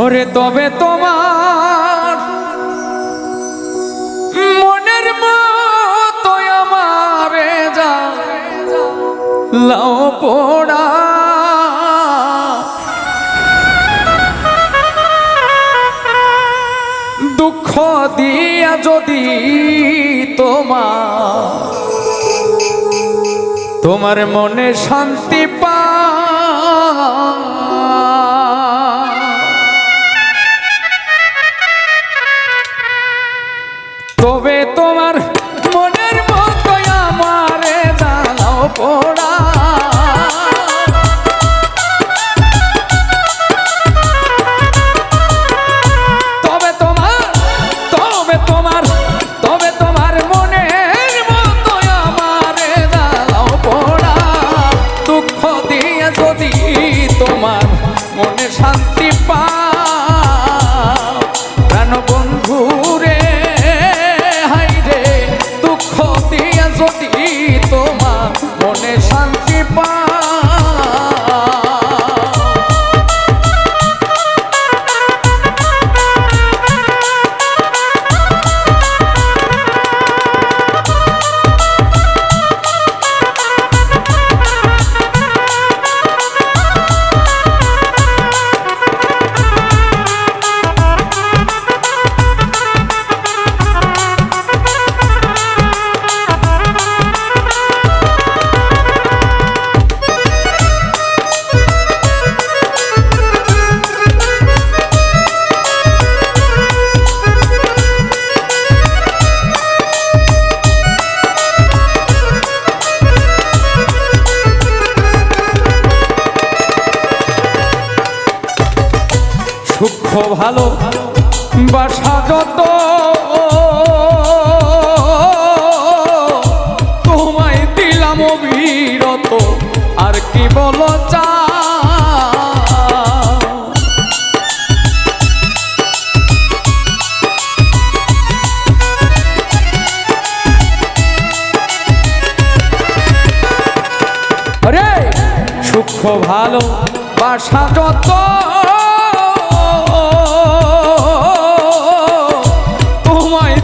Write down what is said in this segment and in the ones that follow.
ওরে তবে তোমার মনের মতো আমারে যা লাও পোড়া। দুঃখ দিয়া যদি তোমার তোমার মনে শান্তি পা ভালো বাসা যত। তোমায় দিলাম অবিরত আর কি বলো চা? ভালো বাসা যত।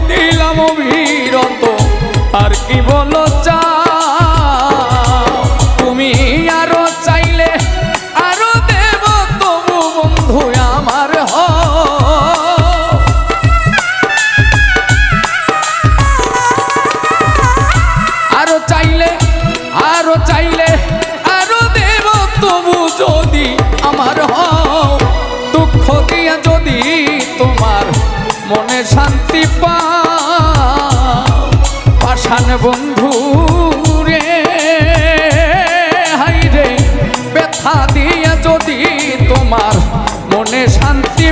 দিলাম অবিরত। আর কি বলো চা তুমি আরও চাইলে আরও দেব, তবু বন্ধু আমার হ আরও চাইলে আরও চাইলে আরও দেব, তবু যদি আমার হও। দুঃখ দিয়া যদি তোমার মনে শান্তি পাও পাষাণ বন্ধু রে হাই রে ব্যথা দিয়ে যদি তোমার মনে শান্তি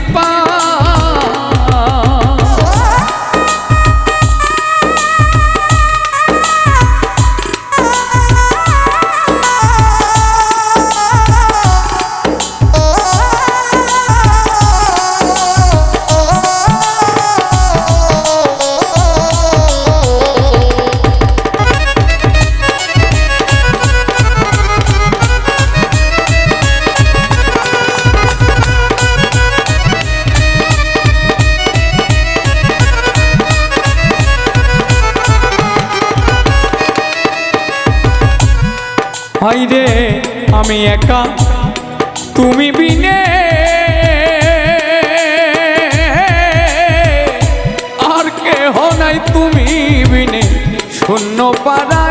পাও রে আমি একা। তুমি বিনে। আর কেহ নাই তুমি বিনে। শূন্য পারাগা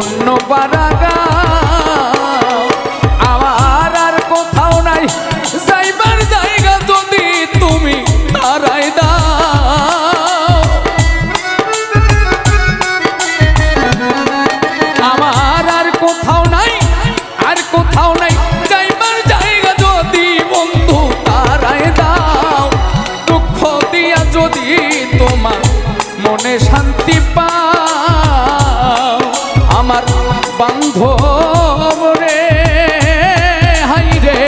শূন্য পারাগা বান্ধব রে হাই রে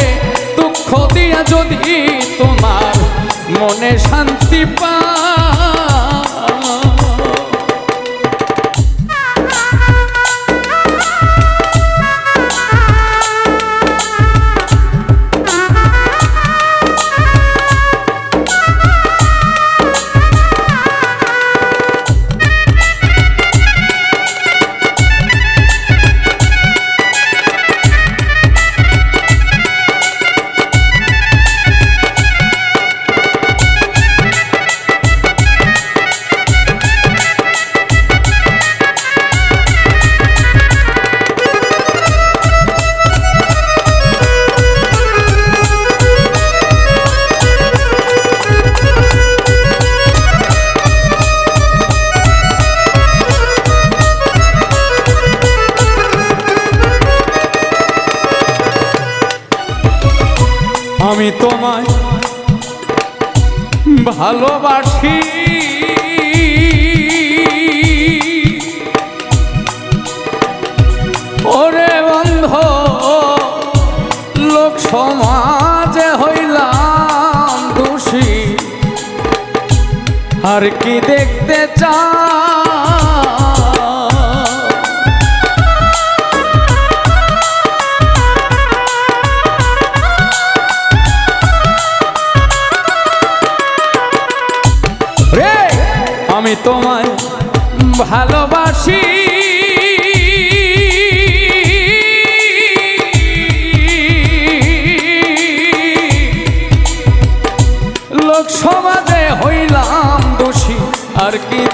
দুঃখ দিয়া যদি তোমার মনে শান্তি পা আমি তোমায় ভালোবাসি। ওরে বন্ধ লোক সমাজে হইলাম দোষী। আর কি দেখতে চা রে আমি তোমায় ভালোবাসি। লোক সমাজে হইলাম দোষী আর কি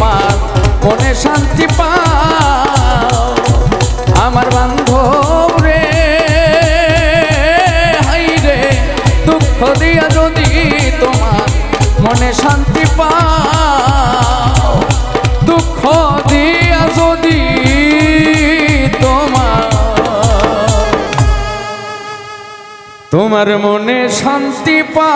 তোমার মনে শান্তি পাও। আমার বান্ধব রে, হাই রে, দুঃখ দিয়া যদি তোমার মনে শান্তি পাও। দুঃখ দিয়া যদি তোমার তোমার মনে শান্তি পা